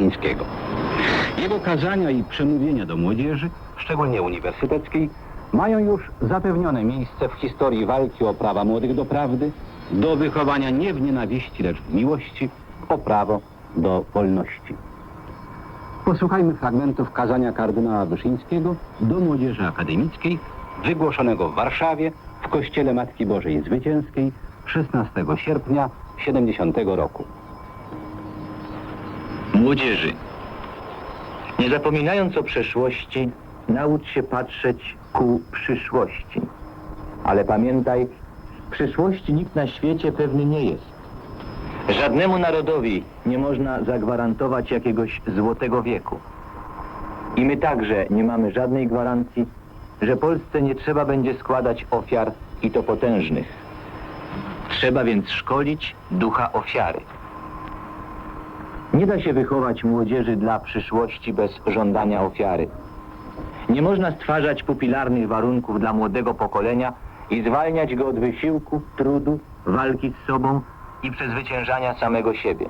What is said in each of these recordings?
Wyszyńskiego. Jego kazania i przemówienia do młodzieży, szczególnie uniwersyteckiej, mają już zapewnione miejsce w historii walki o prawa młodych do prawdy, do wychowania nie w nienawiści, lecz w miłości, o prawo do wolności. Posłuchajmy fragmentów kazania kardynała Wyszyńskiego do młodzieży akademickiej, wygłoszonego w Warszawie w Kościele Matki Bożej Zwycięskiej 16 sierpnia 70 roku. Młodzieży, nie zapominając o przeszłości, naucz się patrzeć ku przyszłości. Ale pamiętaj, przyszłości nikt na świecie pewny nie jest. Żadnemu narodowi nie można zagwarantować jakiegoś złotego wieku. I my także nie mamy żadnej gwarancji, że Polsce nie trzeba będzie składać ofiar i to potężnych. Trzeba więc szkolić ducha ofiary. Nie da się wychować młodzieży dla przyszłości bez żądania ofiary. Nie można stwarzać pupilarnych warunków dla młodego pokolenia i zwalniać go od wysiłku, trudu, walki z sobą i przezwyciężania samego siebie.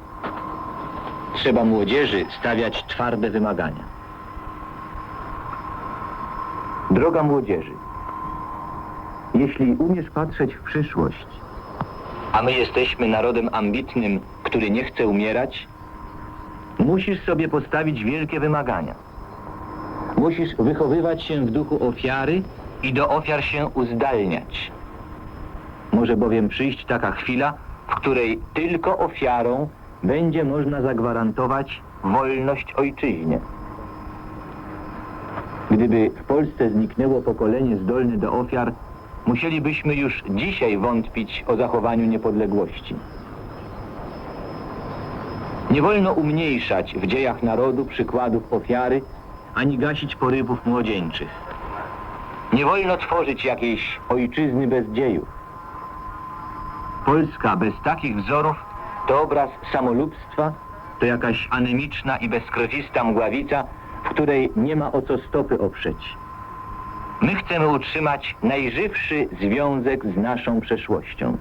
Trzeba młodzieży stawiać twarde wymagania. Droga młodzieży, jeśli umiesz patrzeć w przyszłość, a my jesteśmy narodem ambitnym, który nie chce umierać, Musisz sobie postawić wielkie wymagania. Musisz wychowywać się w duchu ofiary i do ofiar się uzdalniać. Może bowiem przyjść taka chwila, w której tylko ofiarą będzie można zagwarantować wolność ojczyźnie. Gdyby w Polsce zniknęło pokolenie zdolne do ofiar, musielibyśmy już dzisiaj wątpić o zachowaniu niepodległości. Nie wolno umniejszać w dziejach narodu przykładów ofiary, ani gasić porywów młodzieńczych. Nie wolno tworzyć jakiejś ojczyzny bez dziejów. Polska bez takich wzorów to obraz samolubstwa, to jakaś anemiczna i bezkrwista mgławica, w której nie ma o co stopy oprzeć. My chcemy utrzymać najżywszy związek z naszą przeszłością.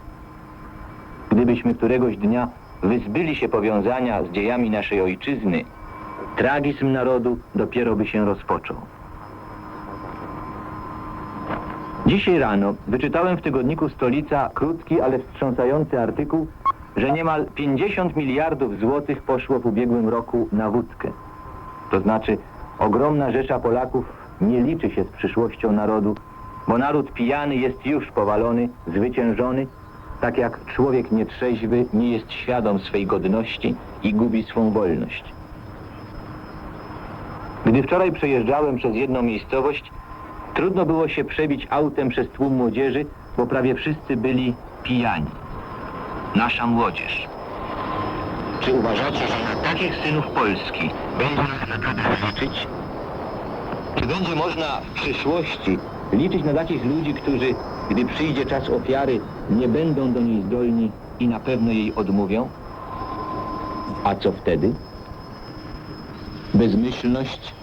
Gdybyśmy któregoś dnia wyzbyli się powiązania z dziejami naszej ojczyzny, tragizm narodu dopiero by się rozpoczął. Dzisiaj rano wyczytałem w tygodniku Stolica krótki, ale wstrząsający artykuł, że niemal 50 miliardów złotych poszło w ubiegłym roku na wódkę. To znaczy ogromna rzesza Polaków nie liczy się z przyszłością narodu, bo naród pijany jest już powalony, zwyciężony, tak jak człowiek nietrzeźwy nie jest świadom swej godności i gubi swą wolność. Gdy wczoraj przejeżdżałem przez jedną miejscowość, trudno było się przebić autem przez tłum młodzieży, bo prawie wszyscy byli pijani. Nasza młodzież. Czy uważacie, że na takich synów Polski będzie nas naprawdę liczyć? Czy będzie można w przyszłości liczyć na takich ludzi, którzy, gdy przyjdzie czas ofiary, nie będą do niej zdolni i na pewno jej odmówią? A co wtedy? Bezmyślność,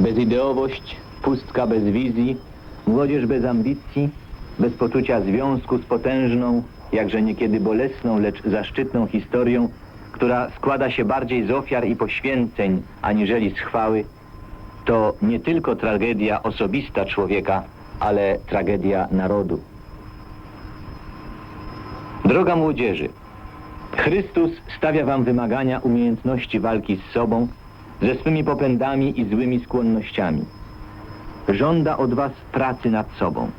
bezideowość, pustka bez wizji, młodzież bez ambicji, bez poczucia związku z potężną, jakże niekiedy bolesną, lecz zaszczytną historią, która składa się bardziej z ofiar i poświęceń, aniżeli z chwały, to nie tylko tragedia osobista człowieka, ale tragedia narodu. Droga młodzieży, Chrystus stawia wam wymagania umiejętności walki z sobą, ze swymi popędami i złymi skłonnościami. Żąda od was pracy nad sobą.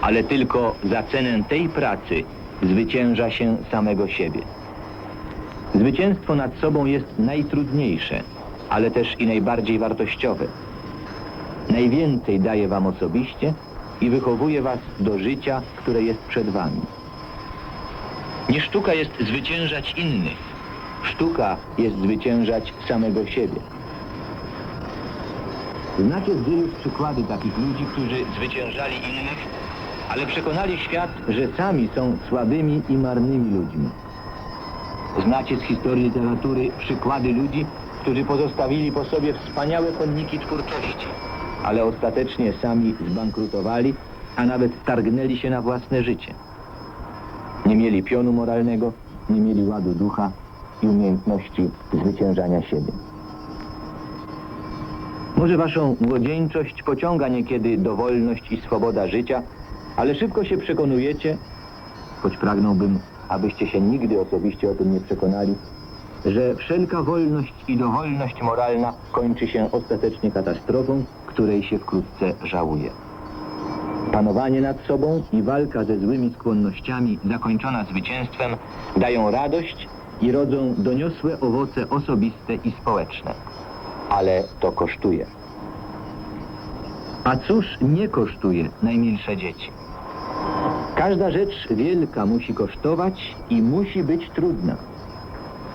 Ale tylko za cenę tej pracy zwycięża się samego siebie. Zwycięstwo nad sobą jest najtrudniejsze, ale też i najbardziej wartościowe. Najwięcej daje wam osobiście i wychowuje was do życia, które jest przed wami. Nie sztuka jest zwyciężać innych. Sztuka jest zwyciężać samego siebie. Znacie z dziejów przykłady takich ludzi, którzy zwyciężali innych, ale przekonali świat, że sami są słabymi i marnymi ludźmi. Znacie z historii literatury przykłady ludzi, którzy pozostawili po sobie wspaniałe konniki twórczości, ale ostatecznie sami zbankrutowali, a nawet targnęli się na własne życie. Nie mieli pionu moralnego, nie mieli ładu ducha, i umiejętności zwyciężania siebie. Może waszą młodzieńczość pociąga niekiedy dowolność i swoboda życia, ale szybko się przekonujecie, choć pragnąłbym, abyście się nigdy osobiście o tym nie przekonali, że wszelka wolność i dowolność moralna kończy się ostatecznie katastrofą, której się wkrótce żałuje. Panowanie nad sobą i walka ze złymi skłonnościami zakończona zwycięstwem dają radość i rodzą doniosłe owoce osobiste i społeczne. Ale to kosztuje. A cóż nie kosztuje najmilsze dzieci? Każda rzecz wielka musi kosztować i musi być trudna.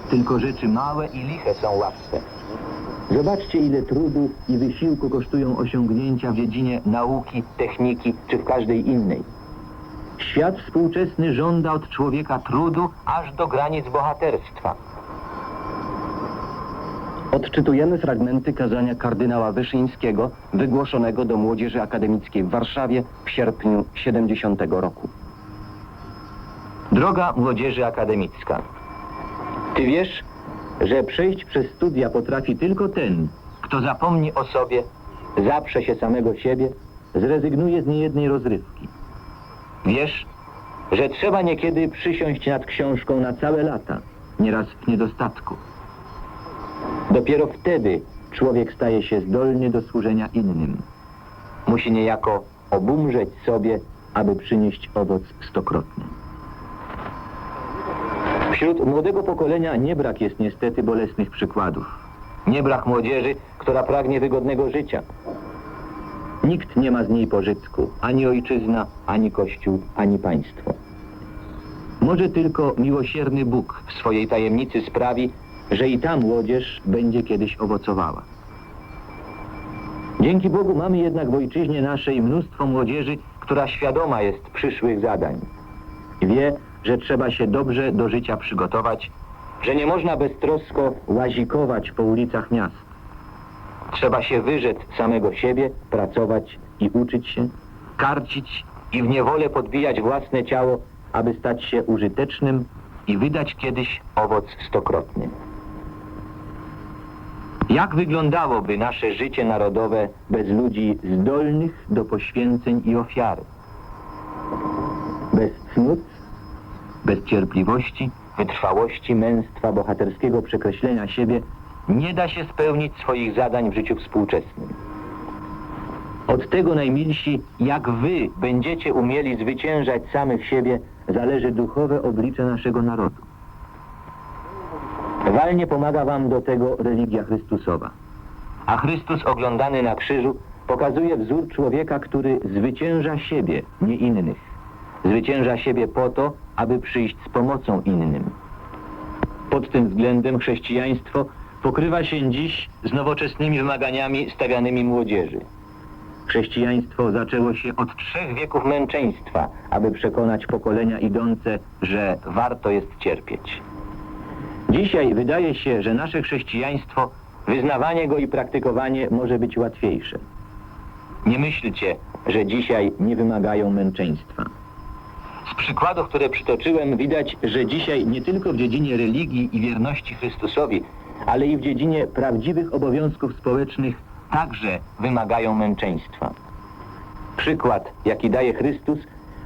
Tylko rzeczy małe i liche są łatwe. Zobaczcie, ile trudu i wysiłku kosztują osiągnięcia w dziedzinie nauki, techniki czy w każdej innej. Świat współczesny żąda od człowieka trudu aż do granic bohaterstwa. Odczytujemy fragmenty kazania kardynała Wyszyńskiego wygłoszonego do Młodzieży Akademickiej w Warszawie w sierpniu 70 roku. Droga młodzieży akademicka. Ty wiesz, że przejść przez studia potrafi tylko ten, kto zapomni o sobie, zaprze się samego siebie, zrezygnuje z niejednej rozrywki. Wiesz, że trzeba niekiedy przysiąść nad książką na całe lata, nieraz w niedostatku. Dopiero wtedy człowiek staje się zdolny do służenia innym. Musi niejako obumrzeć sobie, aby przynieść owoc stokrotny. Wśród młodego pokolenia nie brak jest niestety bolesnych przykładów. Nie brak młodzieży, która pragnie wygodnego życia. Nikt nie ma z niej pożytku, ani ojczyzna, ani kościół, ani państwo. Może tylko miłosierny Bóg w swojej tajemnicy sprawi, że i ta młodzież będzie kiedyś owocowała. Dzięki Bogu mamy jednak w ojczyźnie naszej mnóstwo młodzieży, która świadoma jest przyszłych zadań. Wie, że trzeba się dobrze do życia przygotować, że nie można beztrosko łazikować po ulicach miast. Trzeba się wyrzec samego siebie, pracować i uczyć się, karcić i w niewolę podbijać własne ciało, aby stać się użytecznym i wydać kiedyś owoc stokrotny. Jak wyglądałoby nasze życie narodowe bez ludzi zdolnych do poświęceń i ofiary? Bez cnót, bez cierpliwości, wytrwałości, męstwa, bohaterskiego przekreślenia siebie nie da się spełnić swoich zadań w życiu współczesnym. Od tego najmilsi, jak wy będziecie umieli zwyciężać samych siebie, zależy duchowe oblicze naszego narodu. Walnie pomaga wam do tego religia Chrystusowa. A Chrystus oglądany na krzyżu pokazuje wzór człowieka, który zwycięża siebie, nie innych. Zwycięża siebie po to, aby przyjść z pomocą innym. Pod tym względem chrześcijaństwo pokrywa się dziś z nowoczesnymi wymaganiami stawianymi młodzieży. Chrześcijaństwo zaczęło się od trzech wieków męczeństwa, aby przekonać pokolenia idące, że warto jest cierpieć. Dzisiaj wydaje się, że nasze chrześcijaństwo, wyznawanie go i praktykowanie może być łatwiejsze. Nie myślcie, że dzisiaj nie wymagają męczeństwa. Z przykładów, które przytoczyłem, widać, że dzisiaj nie tylko w dziedzinie religii i wierności Chrystusowi, ale i w dziedzinie prawdziwych obowiązków społecznych także wymagają męczeństwa. Przykład, jaki daje Chrystus,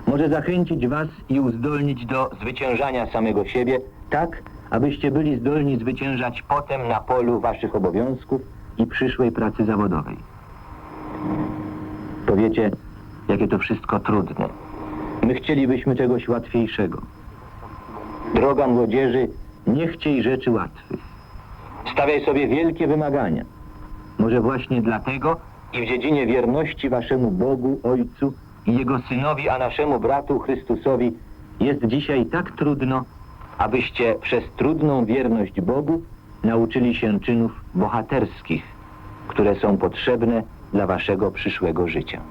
może zachęcić was i uzdolnić do zwyciężania samego siebie, tak, abyście byli zdolni zwyciężać potem na polu waszych obowiązków i przyszłej pracy zawodowej. Powiecie, jakie to wszystko trudne. My chcielibyśmy czegoś łatwiejszego. Droga młodzieży, nie chciej rzeczy łatwych. Stawiaj sobie wielkie wymagania. Może właśnie dlatego i w dziedzinie wierności waszemu Bogu, Ojcu i Jego Synowi, a naszemu bratu Chrystusowi jest dzisiaj tak trudno, abyście przez trudną wierność Bogu nauczyli się czynów bohaterskich, które są potrzebne dla waszego przyszłego życia.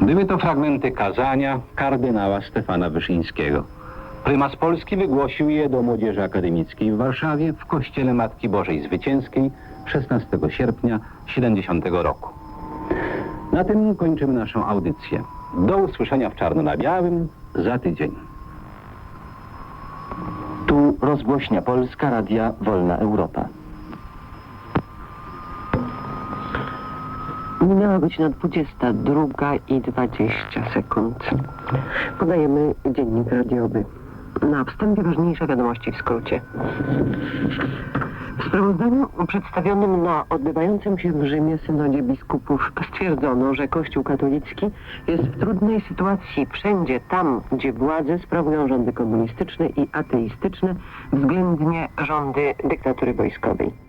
Były to fragmenty kazania kardynała Stefana Wyszyńskiego. Prymas Polski wygłosił je do Młodzieży Akademickiej w Warszawie w Kościele Matki Bożej Zwycięskiej 16 sierpnia 70 roku. Na tym kończymy naszą audycję. Do usłyszenia w Czarno na Białym za tydzień. Rozgłośnia Polska Radia Wolna Europa. Minęła godzina 22 i 20 sekund. Podajemy dziennik radiowy. Na wstępie ważniejsze wiadomości w skrócie. W sprawozdaniu przedstawionym na odbywającym się w Rzymie synodzie biskupów stwierdzono, że Kościół katolicki jest w trudnej sytuacji wszędzie tam, gdzie władze sprawują rządy komunistyczne i ateistyczne, względnie rządy dyktatury wojskowej.